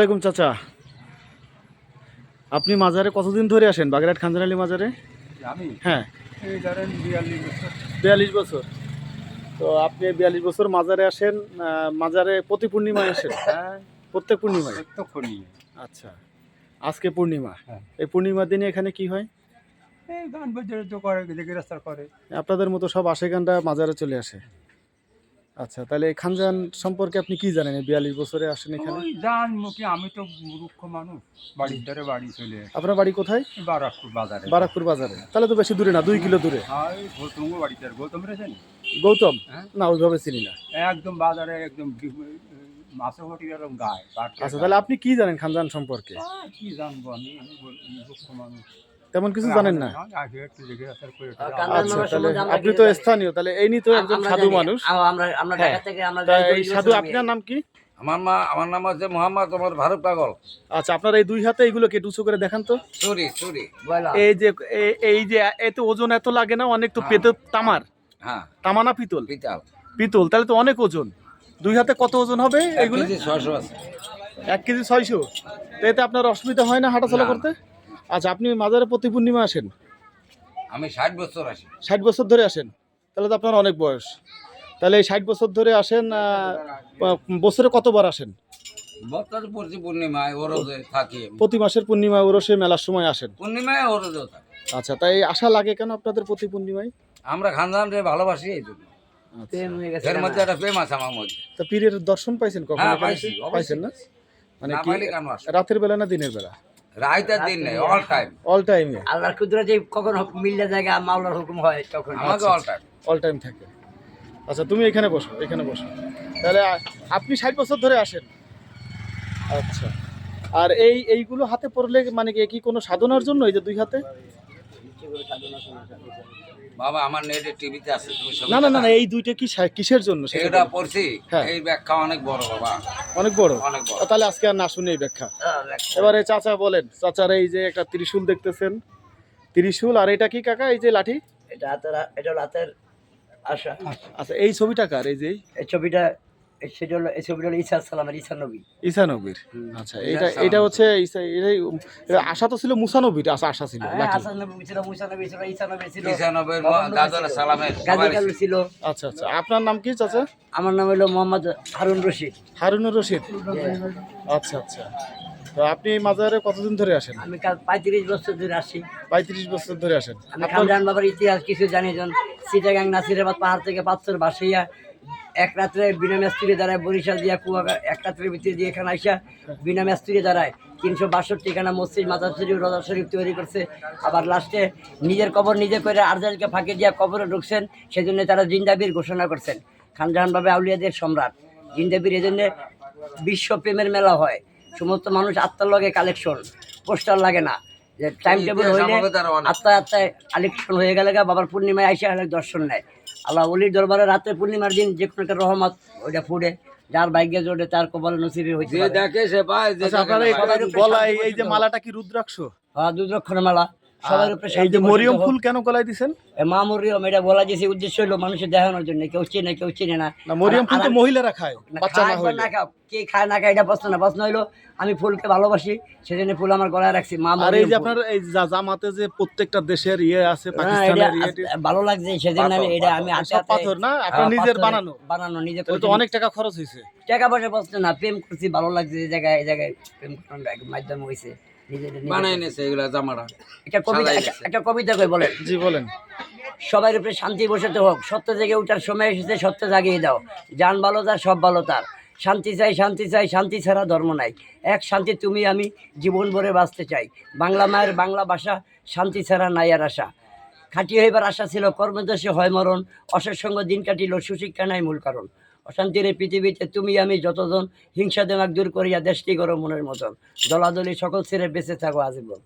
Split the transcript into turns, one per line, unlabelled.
ওয়ালাইকুম চাচা আপনি মাজারে কতদিন ধরে আসেন? বাগেরহাট খানজান আলী মাজারে?
আমি?
হ্যাঁ।
বিয়াল্লিশ বছর।
তো আপনি বিয়াল্লিশ বছর মাজারে আসেন মাজারে প্রতি পূর্ণিমায় আসেন?
হ্যাঁ।
প্রত্যেক পূর্ণিমায়? আচ্ছা। আজকে পূর্ণিমা।
হ্যাঁ।
এই পূর্ণিমার দিনে এখানে কি হয়?
গান বাজারে তো করে রাস্তা করে
আপনাদের মতো সব আশেগানরা মাজারে চলে আসে। আচ্ছা তাহলে খানজান সম্পর্কে আপনি কি জানেন? এই বিয়াল্লিশ বছরে আসেন এখানে?
ওই জান মুখে আমি তো মূর্খ মানুষ। বাড়ির ধারে বাড়ি চলে আসি।
আপনার বাড়ি কোথায়?
বারাকপুর বাজারে।
বারাকপুর বাজারে। তাহলে তো বেশি দূরে না দুই কিলো দূরে।
আর এই গৌতম বাড়িতে। আর গৌতম রেছেন
গৌতম?
হ্যাঁ।
না ওইভাবে চিনি না।
একদম বাজারে একদম মাছে ঘটি এরকম গায়ে।
আচ্ছা তাহলে আপনি কি জানেন খানজান সম্পর্কে?
কি জানব আমি? আমি বল- মানুষ।
তেমন কিছু জানেন না। আচ্ছা
আমরা
আপনি তো স্থানীয় তাহলে এই নিয়ে তো একজন সাধু মানুষ।
আমরা আমরা
হ্যাঁ।
আমরা
এই সাধু আপনার নাম কি?
আমার মা আমার নাম হচ্ছে মোহাম্মদ তোমার ভারত পাগল।
আচ্ছা আপনার এই দুই হাতে এইগুলো কে উঁচু করে দেখান তো।
চুরি চুরি
এই যে এই যে এত ওজন এত লাগে না অনেক তো
হ্যাঁ।
পেতে তামার।
হ্যাঁ।
তামা না পিতল।
পিতাল।
পিতল তাহলে তো অনেক ওজন। দুই হাতে কত ওজন হবে
এক
এগুলো
কেজি ছয়শো আছে।
এক কেজি ছয়শো। তো এতে আপনার অসুবিধা হয় না হাঁটাচলা করতে? আচ্ছা আপনি মাজারে প্রতি পূর্ণিমা আসেন?
আমি ষাট বছর আছি
ষাট বছর ধরে আসেন? তাহলে তো আপনার অনেক বয়স। তাহলে এই ষাট বছর ধরে আসেন বছরে কতবার আসেন?
বছর পূর্ণিমায় ওরজে থাকি
প্রতি মাসের পূর্ণিমা ওরসে মেলার সময় আসেন?
পূর্ণিমায় ওরজেও থাকি।
আচ্ছা তাই আশা লাগে কেন আপনাদের প্রতি পূর্ণিমায়?
আমরা খানদান রে ভালোবাসি এই জন্য।
আচ্ছা।
হয়ে
এর মধ্যে একটা প্রেম আছে আমার মধ্যে।
তা পীরের দর্শন পাইছেন কখন
হ্যাঁ।
পাইছেন না? মানে কি
আসে
রাতের বেলা না দিনের বেলা?
রাইতের দিন নেই অল টাইম
অল টাইমে
আল্লাহর কুদরতে কখন মিললে জায়গা মাওলার হুকুম হয় তখন।
আমাকে অল টাইম
অল টাইম থাকে। আচ্ছা তুমি এখানে বসো এখানে বসো। তাহলে আপনি ষাট বছর ধরে আসেন। আচ্ছা। আর এই এইগুলো হাতে পড়লে মানে কি- কি কোনো সাধনার জন্য এই যে দুই হাতে?
বাবা আমার নেটে টিভিতে আছে তুমি
না না না এই দুইটা কি কিসের জন্য? সেটা
এটা পড়ছি
হ্যাঁ।
এই ব্যাখ্যা অনেক বড় বাবা।
অনেক বড়?
অনেক বড়।
তাহলে আজকে আর না শুনে এই ব্যাখ্যা। এবারে চাচা বলেন চাচার এই যে একটা ত্রিশূল দেখতেছেন। ত্রিশূল আর এটা কি কাকা এই যে লাঠি?
এটা হাতের এটা রাতের হাতের আশা।
আচ্ছা এই ছবিটা কার এই যে?
এই ছবিটা সেটা হলো এই ছবিটা হলো ঈসা সালামের ঈসা নবী।
ঈসা নবীর? আচ্ছা এটা এটা হচ্ছে ঈসা এটাই আশা তো ছিল মুসা নবীর আশা আশা ছিল
হ্যাঁ, হাসান নবী ছিল মুসা নবী ছিল ঈসা নবী ছিল।
কিষানবের
বাবা নবী
সালামের
ছিল।
আচ্ছা আচ্ছা আপনার নাম কি চাচা?
আমার নাম হলো মোহাম্মদ হারুন রশিদ।
হারুনুর রশিদ। আচ্ছা আচ্ছা তো আপনি মাজারে কতদিন ধরে আসেন?
আমি কাল পঁয়ত্রিশ বছর ধরে আসি।
পঁয়ত্রিশ বছর ধরে আসেন।
আমি
আপনার
বাবার ইতিহাস কিছু জানি যখন সিটাগাং নাসিরাবাদ পাহাড় থেকে পাথর ভাসাইয়া এক রাত্রে বিনা মিস্ত্রি দাঁড়ায় বরিশাল দিয়া কুয়া এক রাত্রের ভিতরে দিয়ে এখানে আইসা বিনা মিস্ত্রি দাঁড়ায়। তিনশো বাষট্টি খানা মসজিদ মাজার শরীফ, রজা শরীফ তৈরি করছে। আবার লাস্টে নিজের কবর নিজে করে আরজালকে ফাঁকি দিয়া কবরে ঢুকছেন, সেজন্য তারা জিন্দাবির ঘোষণা করছেন। খানজাহান বাবা আউলিয়াদের সম্রাট। জিন্দাবির এজন্য বিশ্ব প্রেমের মেলা হয়। সমস্ত মানুষ আত্মার লগে কালেকশন। পোস্টার লাগে না। যে টাইম টেবিল হইলে আত্মায় আত্মায় কালেকশন হয়ে গেলে গা বাবার পূর্ণিমায় আসে অনেক দর্শন নেয় আল্লাহ অলির দরবারে রাতে পূর্ণিমার দিন যে কোনো একটা রহমত ওইটা ফুড়ে যার ভাগ্যে জোটে তার কপালে নসিবে হয়েছে
যে দেখে সে পায় যে
আচ্ছা এই যে মালাটা কি রুদ্রাক্ষ?
হ্যাঁ দুধরক্ষণের মেলা। সবার উপরে
এই যে মরিয়ম ফুল কেন গলায় দিছেন?
মা মরিয়ম এটা বলা উদ্দেশ্য হলো মানুষের দেখানোর জন্য কেউ চেনে কেউ চেনে না।
মরিয়ম ফুল তো মহিলারা খায় বাচ্চা না হইলে।
কে খায় না খায় এটা প্রশ্ন না প্রশ্ন হইল আমি ফুলকে ভালোবাসি সেজন্য ফুল আমার গলায় রাখছি মা
আর এই যে আপনার এই জামাতে যে প্রত্যেকটা দেশের ইয়ে আছে পাকিস্তানের ইয়ে
ভালো লাগছে সেজন্য আমি এটা আমি হাতে
পাথর না আপনার
হ্যাঁ,
নিজের বানানো।
বানানো নিজে
তো অনেক টাকা খরচ হয়েছে
টাকা পয়সা প্রশ্ন না প্রেম করছি ভালো লাগছে এই জায়গায় এই জায়গায় প্রেম করার মাধ্যম হয়েছে
এগুলা জামাটা।
একটা কবিতা একটা- কবিতা কই বলেন?
জি বলেন।
সবার উপরে শান্তি বসাতে হোক সত্য জেগে ওঠার সময় এসেছে সত্য জাগিয়ে দাও। যান ভালো তার সব ভালো তার। শান্তি চাই শান্তি চাই শান্তি ছাড়া ধর্ম নাই। এক শান্তি তুমি আমি জীবন ভরে বাঁচতে চাই। বাংলা মায়ের বাংলা ভাষা শান্তি ছাড়া নাই আর আশা। খাঁটি হইবার আশা ছিল কর্মদোষে হয় মরণ অসের সঙ্গে দিন কাটিল সুশিক্ষা নাই মূল কারণ। অশান্তির এই পৃথিবীতে তুমি আমি যতজন হিংসা দেমাক দূর করিয়া দেশটি গরম মনের মতন। দলাদলি সকল ছেড়ে বেঁচে থাকো আজীবন।